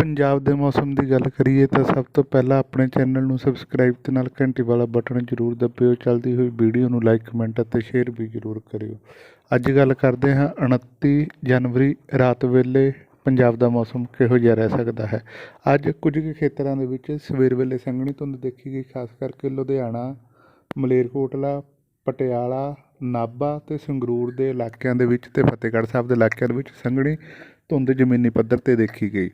ਪੰਜਾਬ ਦੇ ਮੌਸਮ ਦੀ ਗੱਲ ਕਰੀਏ ਤਾਂ ਸਭ ਤੋਂ ਪਹਿਲਾਂ ਆਪਣੇ ਚੈਨਲ ਨੂੰ ਸਬਸਕ੍ਰਾਈਬ ਤੇ ਨਾਲ ਘੰਟੀ ਵਾਲਾ ਬਟਨ ਜ਼ਰੂਰ ਦਬਿਓ। ਚੱਲਦੀ ਹੋਈ ਵੀਡੀਓ ਨੂੰ ਲਾਈਕ ਕਮੈਂਟ ਅਤੇ ਸ਼ੇਅਰ ਵੀ ਜ਼ਰੂਰ ਕਰਿਓ। ਅੱਜ ਗੱਲ ਕਰਦੇ ਹਾਂ 29 ਜਨਵਰੀ, ਰਾਤ ਵੇਲੇ ਪੰਜਾਬ ਦਾ ਮੌਸਮ ਕਿਹੋ ਜਿਹਾ ਰਹਿ ਸਕਦਾ ਹੈ? ਅੱਜ ਕੁਝ ਕੁ ਖੇਤਰਾਂ ਦੇ ਵਿੱਚ ਸਵੇਰ ਵੇਲੇ ਸੰਘਣੀ ਧੁੰਦ ਦੇਖੀ ਗਈ, ਖਾਸ ਕਰਕੇ ਲੁਧਿਆਣਾ, ਮਲੇਰਕੋਟਲਾ, ਪਟਿਆਲਾ, ਨਾਭਾ ਤੇ ਸੰਗਰੂਰ ਦੇ ਇਲਾਕਿਆਂ ਦੇ ਵਿੱਚ ਤੇ ਫਤਿਹਗੜ੍ਹ ਸਾਹਿਬ ਦੇ ਇਲਾਕਿਆਂ ਦੇ ਵਿੱਚ ਸੰਘਣੀ ਧੁੰਦ ਜ਼ਮੀਨੀ ਪੱਧਰ ਤੇ ਦੇਖੀ ਗਈ।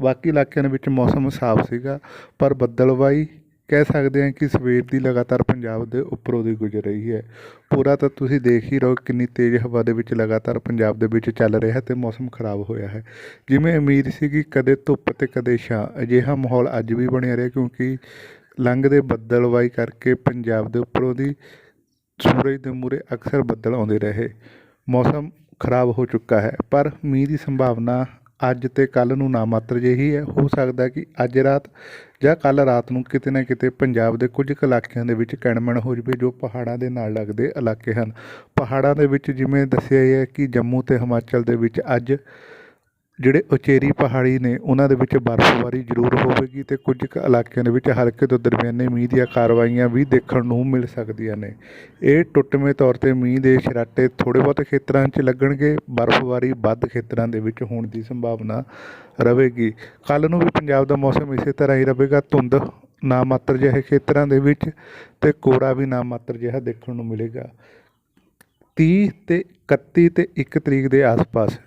ਬਾਕੀ ਇਲਾਕਿਆਂ ਦੇ ਵਿੱਚ ਮੌਸਮ ਸਾਫ਼ ਸੀਗਾ, ਪਰ ਬੱਦਲਵਾਈ ਕਹਿ ਸਕਦੇ ਹਾਂ ਕਿ ਸਵੇਰ ਦੀ ਲਗਾਤਾਰ ਪੰਜਾਬ ਦੇ ਉੱਪਰੋਂ ਦੀ ਗੁਜ਼ਰ ਰਹੀ ਹੈ। ਪੂਰਾ ਤਾਂ ਤੁਸੀਂ ਦੇਖ ਹੀ ਰਹੋ ਕਿੰਨੀ ਤੇਜ਼ ਹਵਾ ਦੇ ਵਿੱਚ ਲਗਾਤਾਰ ਪੰਜਾਬ ਦੇ ਵਿੱਚ ਚੱਲ ਰਿਹਾ ਤੇ ਮੌਸਮ ਖਰਾਬ ਹੋਇਆ ਹੈ। ਜਿਵੇਂ ਉਮੀਦ ਸੀ ਕਿ ਕਦੇ ਧੁੱਪ ਤੇ ਕਦੇ ਛਾਂ, ਅਜਿਹਾ ਮਾਹੌਲ ਅੱਜ ਵੀ ਬਣਿਆ ਰਿਹਾ ਕਿਉਂਕਿ ਲੰਘਦੇ ਬੱਦਲਵਾਈ ਕਰਕੇ ਪੰਜਾਬ ਦੇ ਉੱਪਰੋਂ ਦੀ ਸੂਰਜ ਦੇ ਮੂਹਰੇ ਅਕਸਰ ਬੱਦਲ ਆਉਂਦੇ ਰਹੇ। ਮੌਸਮ ਖਰਾਬ ਹੋ ਚੁੱਕਾ ਹੈ, ਪਰ ਮੀਂਹ ਦੀ ਸੰਭਾਵਨਾ ਅੱਜ ਤੇ ਕੱਲ ਨੂੰ ਨਾ ਮਾਤਰ ਜਿਹੀ ਹੈ। ਹੋ ਸਕਦਾ ਕਿ ਅੱਜ ਰਾਤ ਜਾਂ ਕੱਲ ਰਾਤ ਨੂੰ ਕਿਤੇ ਨਾ ਕਿਤੇ ਪੰਜਾਬ ਦੇ ਕੁਝ ਕੁ ਇਲਾਕਿਆਂ ਦੇ ਵਿੱਚ ਕਣਮਣ ਹੋ ਜਵੇ, ਜੋ ਪਹਾੜਾਂ ਦੇ ਨਾਲ ਲੱਗਦੇ ਇਲਾਕੇ ਹਨ। ਪਹਾੜਾਂ ਦੇ ਵਿੱਚ ਜਿਵੇਂ ਦੱਸਿਆ ਹੈ ਕਿ ਜੰਮੂ ਤੇ ਹਿਮਾਚਲ ਦੇ ਵਿੱਚ ਅੱਜ ਜਿਹੜੇ ਉਚੇਰੀ ਪਹਾੜੀ ਨੇ, ਉਹਨਾਂ ਦੇ ਵਿੱਚ ਬਰਫ਼ਬਾਰੀ ਜ਼ਰੂਰ ਹੋਵੇਗੀ ਤੇ ਕੁਝ ਕੁ ਇਲਾਕਿਆਂ ਦੇ ਵਿੱਚ ਹਲਕੇ ਤੋਂ ਦਰਮਿਆਨੇ ਮੀਂਹ ਦੀਆਂ ਕਾਰਵਾਈਆਂ ਵੀ ਦੇਖਣ ਨੂੰ ਮਿਲ ਸਕਦੀਆਂ ਨੇ। ਇਹ ਟੁੱਟਵੇਂ ਤੌਰ ਤੇ ਮੀਂਹ ਦੇ ਛਰਾਟੇ ਥੋੜ੍ਹੇ ਬਹੁਤ ਖੇਤਰਾਂ 'ਚ ਲੱਗਣਗੇ, ਬਰਫ਼ਬਾਰੀ ਵੱਧ ਖੇਤਰਾਂ ਦੇ ਵਿੱਚ ਹੋਣ ਦੀ ਸੰਭਾਵਨਾ ਰਹੇਗੀ। ਕੱਲ੍ਹ ਨੂੰ ਵੀ ਪੰਜਾਬ ਦਾ ਮੌਸਮ ਇਸੇ ਤਰ੍ਹਾਂ ਹੀ ਰਹੇਗਾ, ਧੁੰਦ ਨਾ ਮਾਤਰ ਜਿਹੇ ਖੇਤਰਾਂ ਦੇ ਵਿੱਚ ਤੇ ਕੋਰਾ ਵੀ ਨਾ ਮਾਤਰ ਜਿਹਾ ਦੇਖਣ ਨੂੰ ਮਿਲੇਗਾ। 30 ਤੇ 31 ਤੇ 1 ਤਰੀਕ ਦੇ ਆਸ-ਪਾਸ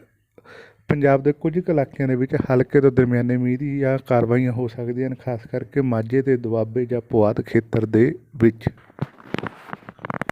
ਪੰਜਾਬ ਦੇ ਕੁਝ ਕੁ ਇਲਾਕਿਆਂ ਦੇ ਵਿੱਚ ਹਲਕੇ ਤੋਂ ਦਰਮਿਆਨੇ ਮੀਂਹ ਜਾਂ ਕਾਰਵਾਈਆਂ ਹੋ ਸਕਦੀਆਂ ਹਨ, ਖਾਸ ਕਰਕੇ ਮਾਝੇ ਤੇ ਦੁਆਬੇ ਜਾਂ ਪੁਆਧ ਖੇਤਰ ਦੇ ਵਿੱਚ।